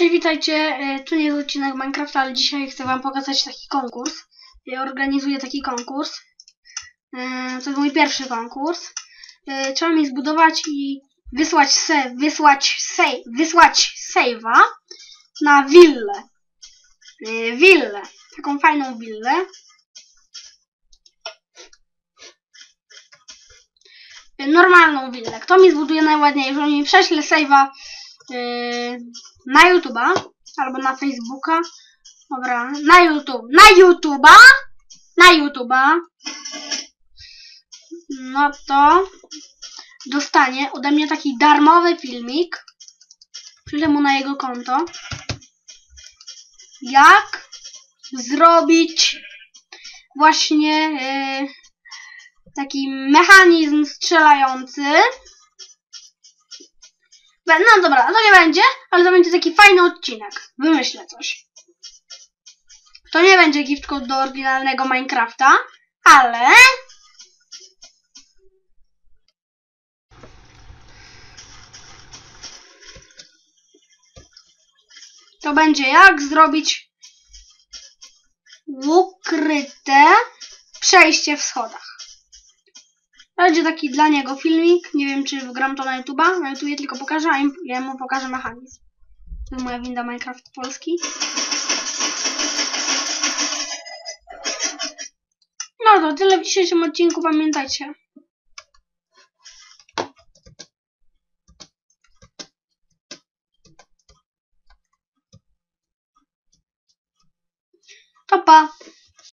Cześć, witajcie. E, Tu nie jest odcinek Minecrafta, ale dzisiaj chcę wam pokazać taki konkurs. Ja organizuję taki konkurs. E, To jest mój pierwszy konkurs. E, Trzeba mi zbudować i wysłać se, wysłać save, wysłać save'a na willę. Willę. Taką fajną willę. Normalną willę. Kto mi zbuduje najładniejszą i prześle save'a na YouTube'a albo na Facebooka. Dobra, na YouTube. Na YouTube'a! Na YouTube'a. No to dostanie ode mnie taki darmowy filmik. Przyjdę mu na jego konto. Jak zrobić właśnie yy, taki mechanizm strzelający. No dobra, to nie będzie, ale to będzie taki fajny odcinek. Wymyślę coś. To nie będzie gift code do oryginalnego Minecrafta, ale... To będzie jak zrobić ukryte przejście w schodach. Będzie taki dla niego filmik. Nie wiem, czy wgram to na YouTube'a. Na YouTubie tylko pokażę, a im- ja mu pokażę mechanizm. To jest moja winda Minecraft Polski. No to tyle w dzisiejszym odcinku, pamiętajcie. Pa.